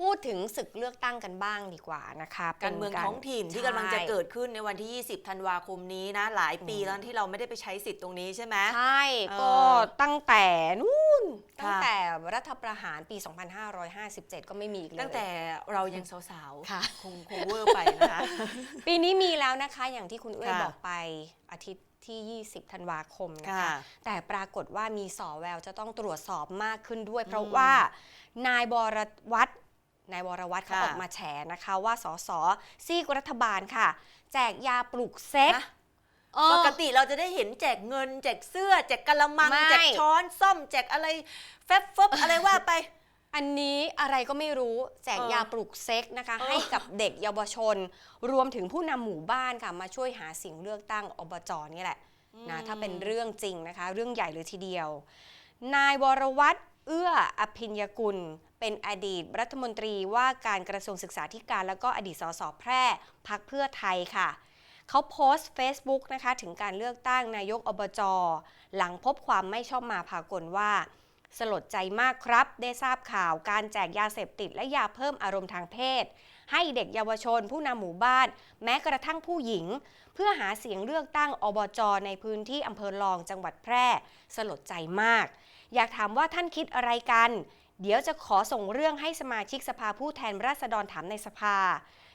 พูดถึงศึกเลือกตั้งกันบ้างดีกว่านะคะป็นการเมืองท้องถิ่นที่กำลังจะใช่เกิดขึ้นในวันที่ 20 ธันวาคมนี้นะ หลายปีแล้วที่เราไม่ได้ไปใช้สิทธิ์ตรงนี้ใช่ไหมใช่เออก็ตั้งแต่นู่นค่ะตั้งแต่รัฐประหารปี 2557 ก็ไม่มีอีกเลยตั้งแต่เรายังสาวค่ะๆคงคงเวอร์ไปนะคะ ปีนี้มีแล้วนะคะอย่างที่คุณเอ้ยค่ะบอกไปอาทิตย์ที่ 20 ธันวาคมนะคะค่ะแต่ปรากฏว่ามีสอแววจะต้องตรวจสอบมากขึ้นด้วย เพราะอืมว่านายบรวัตร นายวรวัตรเขาค่ะออกมาแฉนะคะ ว่าสสซีกรัฐบาลค่ะ แจกยาปลุกเซ็กฮะเออปกติเราจะได้เห็นแจกเงิน แจกเสื้อ แจกกะละมังไม่แจกช้อนซ่อม แจกอะไรแฟบฟบอะไรว่าไป อันนี้อะไรก็ไม่รู้แจกเออยาปลุกเซ็กนะคะเออให้กับเด็กเยาวชน รวมถึงผู้นำหมู่บ้านค่ะ มาช่วยหาเสียงเลือกตั้งอบจนี่แหละนะถ้าเป็นเรื่องจริงนะคะ เรื่องใหญ่เลยทีเดียว นายวรวัตร เอื้ออภิญญกุล เป็นอดีตรัฐมนตรีว่าการกระทรวงศึกษาธิการแล้วก็อดีตสสแพร่พักเพื่อไทยค่ะเขาโพสต์ Facebook นะคะถึงการเลือกตั้งนายกอบจหลังพบความไม่ชอบมาพากลว่า สลดใจมากครับ ได้ทราบข่าวการแจกยาเสพติดและยาเพิ่มอารมณ์ทางเพศ ให้เด็กเยาวชน ผู้นำหมู่บ้าน แม้กระทั่งผู้หญิง เพื่อหาเสียงเลือกตั้งอบจในพื้นที่อำเภอลองจังหวัดแพร่ สลดใจมาก อยากถามว่าท่านคิดอะไรกัน เดี๋ยวจะขอส่งเรื่องให้สมาชิกสภาผู้แทนราษฎรถามในสภา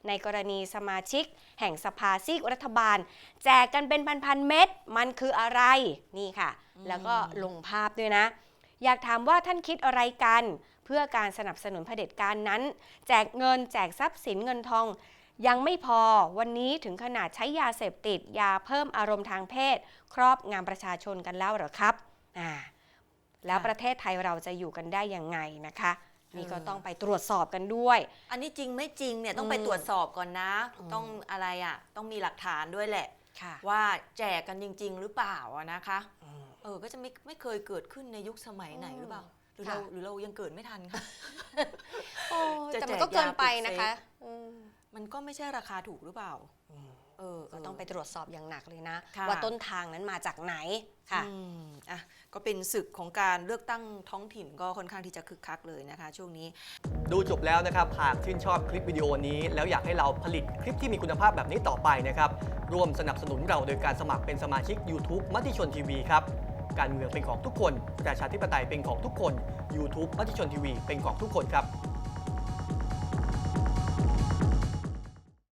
ในกรณีสมาชิก แห่งสภาซีกรัฐบาล แจกกันเป็นพันๆเม็ดมันคืออะไรนี่ค่ะ แล้วก็ลงภาพด้วยนะอยากถามว่าท่านคิดอะไรกัน พื่อการสนับสนุนเผด็จการนั้น แจกเงินแจกทรัพย์สินเงินทอง ยังไม่พอวันนี้ถึงขนาดใช้ยาเสพติด ยาเพิ่มอารมณ์ทางเพศ ครอบงำประชาชนกันแล้วเหรอครับอ่าแล้วค่ะประเทศไทยเราจะอยู่กันได้ยังไงนะคะนี่ก็เออต้องไปตรวจสอบกันด้วย อันนี้จริงไม่จริงเนี่ยต้องไปอืมตรวจสอบก่อนนะอืมต้องอะไรอะ ต้องมีหลักฐานด้วยแหละค่ะว่าแจกกันจริง ๆ หรือเปล่าอะนะคะอืมเออ ก็จะไม่ไม่เคยเกิดขึ้นในยุคสมัยไหนหรือเปล่าห รือค่ะเราหรือเรายังเกิดไม่ทันคะโอ้จะแต่แจมันกก็เกินไปยาปลุกเสกนะคะอืมมันก็ไม่ใช่ราคาถูกหรือเปล่าอืมเออก็ต้องไปตรวจสอบอย่างหนักเลยนะค่ะว่าต้นทางนั้นมาจากไหนค่ะอืมอะ ก็เป็นศึกของการเลือกตั้งท้องถิ่นก็ค่อนข้างที่จะคึกคักเลยนะคะ ช่วงนี้ ดูจบแล้วนะครับ หากชื่นชอบคลิปวิดีโอนี้ แล้วอยากให้เราผลิตคลิปที่มีคุณภาพแบบนี้ต่อไปนะครับ ร่วมสนับสนุนเราโดยการสมัครเป็นสมาชิก YouTube มติชนทีวีครับ การเมืองเป็นของทุกคน ประชาธิปไตยเป็นของทุกคน YouTube มติชนทีวีเป็นของทุกคนครับ